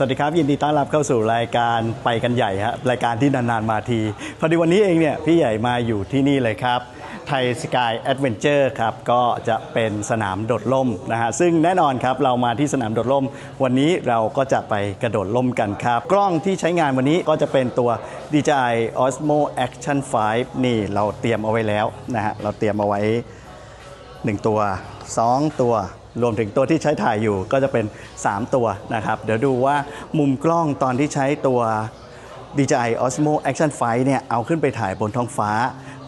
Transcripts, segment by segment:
สวัสดีครับ ยินดีต้อนรับเข้าสู่รายการไปกันใหญ่ฮะรายการที่นาน ๆ มาที พอดีวันนี้เองเนี่ย พี่ใหญ่มาอยู่ที่นี่เลยครับไทยสกายแอดเวนเจอร์ครับ ก็จะเป็นสนามโดดร่มนะฮะ ซึ่งแน่นอนครับ เรามาที่สนามโดดร่ม วันนี้เราก็จะไปกระโดดร่มกันครับ กล้องที่ใช้งานวันนี้ก็จะเป็นตัว DJI Osmo Action 5 นี่เราเตรียมเอาไว้แล้วนะฮะเราเตรียมเอาไว้ 1 ตัว 2 ตัว รวมถึงตัวที่ใช้ถ่ายอยู่ก็จะเป็น 3 ตัวนะครับ เดี๋ยวดูว่ามุมกล้องตอนที่ใช้ตัว DJI Osmo Action 5เนี่ยเอาขึ้นไปถ่ายบนท้องฟ้า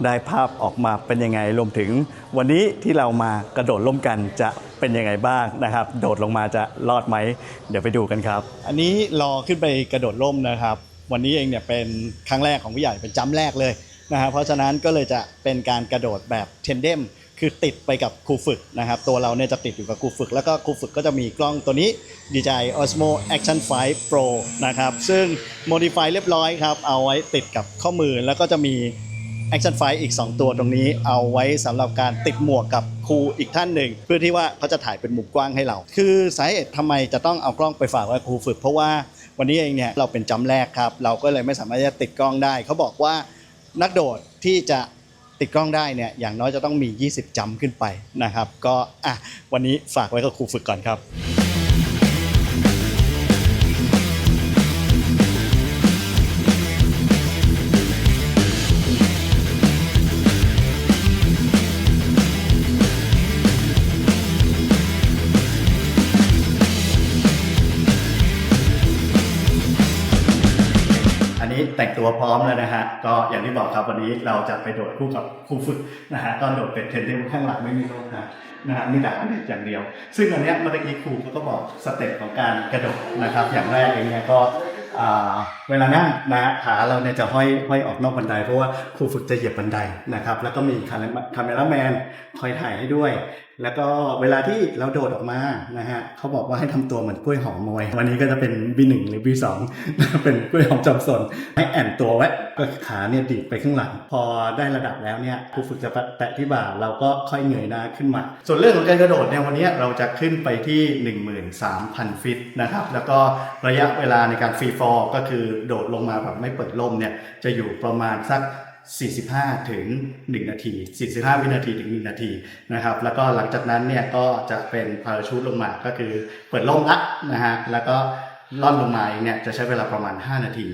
ได้ภาพออกมาเป็นยังไงรวมถึง วันนี้ที่เรามากระโดดร่มกันจะเป็นยังไงบ้างนะครับ โดดลงมาจะรอดไหม เดี๋ยวไปดูกันครับ อันนี้รอขึ้นไปกระโดดร่มนะครับ วันนี้เองเนี่ยเป็นครั้งแรกของพี่ใหญ่เป็นจ้ำแรกเลยนะฮะเพราะฉะนั้นก็เลยจะเป็นการกระโดดแบบเทนเดม คือติดไปกับครูฝึกนะครับ ตัวเราเนี่ยจะติดอยู่กับครูฝึก แล้วก็ครูฝึกก็จะมีกล้องตัวนี้ DJI Osmo Action 5 Pro นะครับ ซึ่ง modify เรียบร้อยครับ เอาไว้ติดกับข้อมือ แล้วก็จะมี Action 5 อีก 2 ตัวตรงนี้ เอาไว้สำหรับการติดหมวกกับครูอีกท่านหนึ่ง เพื่อที่ว่าเขาจะถ่ายเป็นมุมกว้างให้เรา คือสาเหตุทำไมจะต้องเอากล้องไปฝากไว้กับครูฝึก เพราะว่าวันนี้เองเนี่ยเราเป็นจำแรกครับ เราก็เลยไม่สามารถจะติดกล้องได้ เขาบอกว่านักโดดที่จะ ติดกล้องได้เนี่ยอย่างน้อยจะต้องมี 20จำขึ้นไปนะครับ ก็อะวันนี้ฝากไว้กับครูฝึกก่อนครับ แต่งตัวพร้อมแล้วนะฮะ ก็อย่างที่บอกครับวันนี้เราจะไปโดดคู่กับครูฝึกนะฮะก็โดดเป็นเทนเดนข้างหลังไม่มีโลกนะนะฮะมีแต่อันนี้อย่างเดียว ซึ่งอันเนี้ยเมื่อกี้ครูเขาก็บอกสเต็ปของการกระโดดนะครับ อย่างแรกเองเนี่ยก็เวลานั่งนะขาเราเนี่ยจะห้อยห้อยออกนอกบันได เพราะว่าครูฝึกจะเหยียบบันไดนะครับ แล้วก็มีคาเมคาเมราแมนคอยถ่ายให้ด้วย แล้วก็เวลาที่เราโดดออกมานะฮะเขาบอกว่าให้ทำตัวเหมือนกล้วยหอมมวย วันนี้ก็จะเป็น B1 หรือ B2 เป็นกล้วยหอมจอมสน ให้แอนตัวไว้ก็ขาเนี่ยดีดไปข้างหลัง พอได้ระดับแล้วเนี่ยครูฝึกจะแตะที่บ่าเราก็ค่อยเงยหน้าขึ้นมา ส่วนเรื่องของการกระโดดเนี่ยวันนี้เราจะขึ้นไปที่ 13,000 ฟิตนะครับ แล้วก็ระยะเวลาในการฟรีฟอร์ก็คือโดดลงมาแบบไม่เปิดล่มเนี่ยจะอยู่ประมาณสัก 45 ถึง 1 นาที 45 วินาทีถึง 1 นาทีนะครับ แล้วก็หลังจากนั้นเนี่ยก็จะเป็นพาราชูตลงมาก็คือเปิดล่มละนะฮะ แล้วก็ล่อนลงมาเนี่ยจะใช้เวลาประมาณ 5 นาที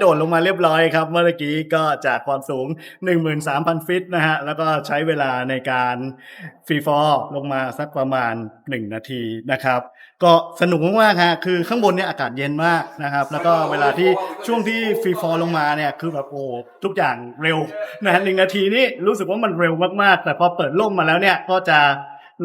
โดดลงมาเรียบร้อยครับ เมื่อกี้ก็จากความสูง 13,000 ฟิตนะฮะ แล้วก็ใช้เวลาในการฟรีฟอร์ลงมาสักประมาณ 1 นาทีนะครับ ก็สนุกมากๆฮะคือข้างบนเนี่ยอากาศเย็นมากนะครับ แล้วก็เวลาที่ช่วงที่ฟรีฟอร์ลงมาเนี่ยคือแบบโอ้ทุกอย่างเร็วนะหนึ่งนาทีนี่รู้สึกว่ามันเร็วมากๆ แต่พอเปิดล่มมาแล้วเนี่ยก็จะ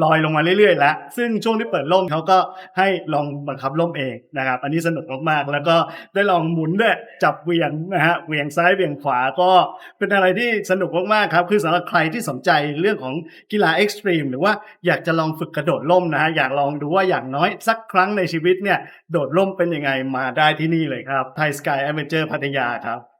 ลอยลงมาเรื่อยๆ แล้ว ซึ่งช่วงที่เปิดล่มเขาก็ให้ลองบังคับล่มเองนะครับ อันนี้สนุกมากๆ แล้วก็ได้ลองหมุนด้วยจับเวียงนะฮะเวียงซ้ายเวียงขวาก็เป็นอะไรที่สนุกมากๆครับคือสำหรับใครที่สนใจเรื่องของกีฬาเอ็กซ์ตรีมหรือว่าอยากจะลองฝึกกระโดดล่มนะฮะอยากลองดูว่าอย่างน้อยสักครั้งในชีวิตเนี่ยโดดล่มเป็นยังไงมาได้ที่นี่เลยครับไทยสกายแอดเวนเจอร์พัทยาครับ